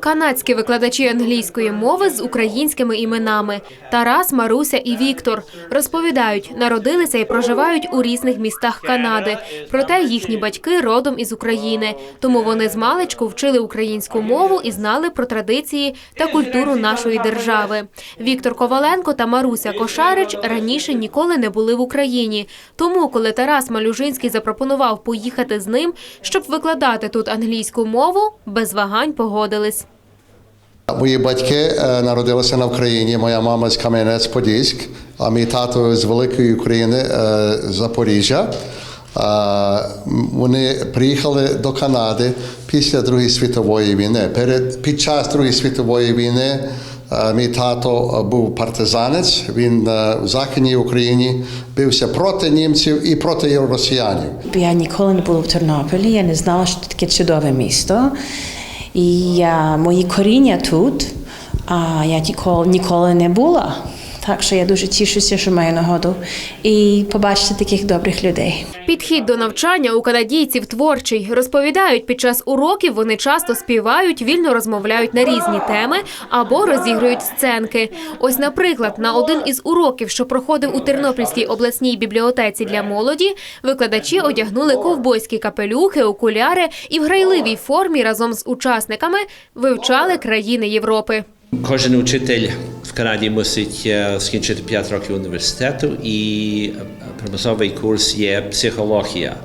Канадські викладачі англійської мови з українськими іменами Тарас, Маруся і Віктор розповідають, народилися і проживають у різних містах Канади. Проте їхні батьки родом із України. Тому вони з маличку вчили українську мову і знали про традиції та культуру нашої держави. Віктор Коваленко та Маруся Кошарич раніше ніколи не були в Україні. Тому, коли Тарас Малюжинський запропонував поїхати з ним, щоб викладати тут англійську мову, без вагань погодились. Мої батьки е, народилися на Україні. Моя мама з Кам'янець-Подільськ, а мій тато з Великої України е, з Запоріжжя. Е, Вони приїхали до Канади після Другої світової війни. Перед під час Другої світової війни мій тато був партизанець. Він в Західній Україні бився проти німців і проти росіянів. Я ніколи не була в Тернополі, я не знала, що це таке чудове місто. І я, мої коріння тут, а я ніколи, ніколи не була. Так що я дуже тішуся, що маю нагоду і побачити таких добрих людей. Підхід до навчання у канадійців творчий. Розповідають, під час уроків вони часто співають, вільно розмовляють на різні теми або розігрують сценки. Ось, наприклад, на один із уроків, що проходив у Тернопільській обласній бібліотеці для молоді, викладачі одягнули ковбойські капелюхи, окуляри і в грайливій формі разом з учасниками вивчали країни Європи. Кожен учитель в Канаді мусить е, скінчити 5 років університету, і е, примусовий курс є психологія.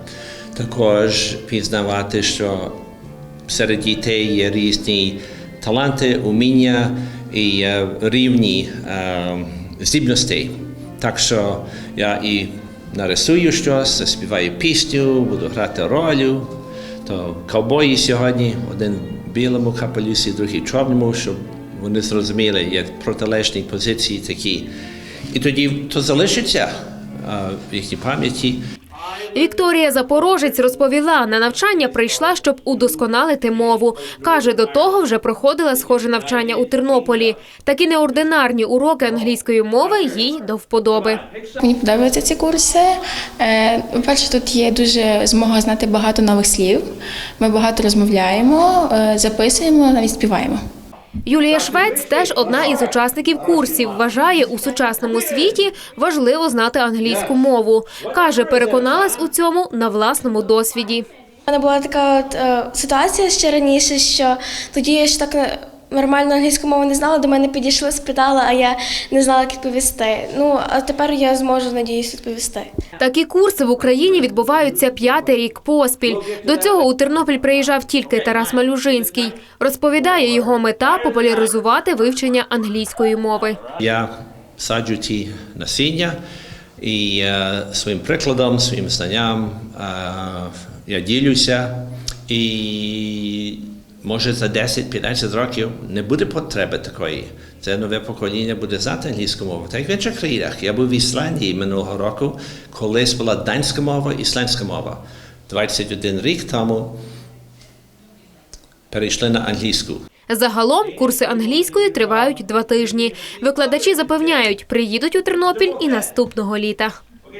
Також пізнавати, що серед дітей є різні таланти, уміння і е, рівні здібностей. Так що я і нарисую щось, заспіваю пісню, буду грати роль. То ковбої сьогодні, один в білому капелюсі, другий в чорному, щоб вони зрозуміли, є протилежні позиції такі. І тоді то залишиться а, в їхній пам'яті. Вікторія Запорожець розповіла, на навчання прийшла, щоб удосконалити мову. Каже, до того вже проходила схоже навчання у Тернополі. Такі неординарні уроки англійської мови їй до вподоби. Мені подобаються ці курси. Е, По-перше, тут є дуже змога знати багато нових слів. Ми багато розмовляємо, е, записуємо, навіть співаємо. Юлія Швець теж одна із учасників курсів. Вважає, у сучасному світі важливо знати англійську мову. Каже, переконалась у цьому на власному досвіді. У мене була така от, е, ситуація ще раніше, що тоді я ж так е, нормально англійську мову не знала, до мене підійшли, спитали, а я не знала, як відповісти. Ну, а тепер я зможу, надіюсь, відповісти. Такі курси в Україні відбуваються п'ятий рік поспіль. До цього у Тернопіль приїжджав тільки Тарас Малюжинський. Розповідає, його мета популяризувати вивчення англійської мови. Я саджу ті насіння і е, своїм прикладом, своїм знанням е, я ділюся. І може за 10-15 років не буде потреби такої. Це нове покоління буде знати англійську мову. Так в інших країнах. Я був в Ісландії минулого року, колись була данська мова, ісландська мова. 21 рік тому перейшли на англійську. Загалом курси англійської тривають два тижні. Викладачі запевняють, приїдуть у Тернопіль і наступного літа.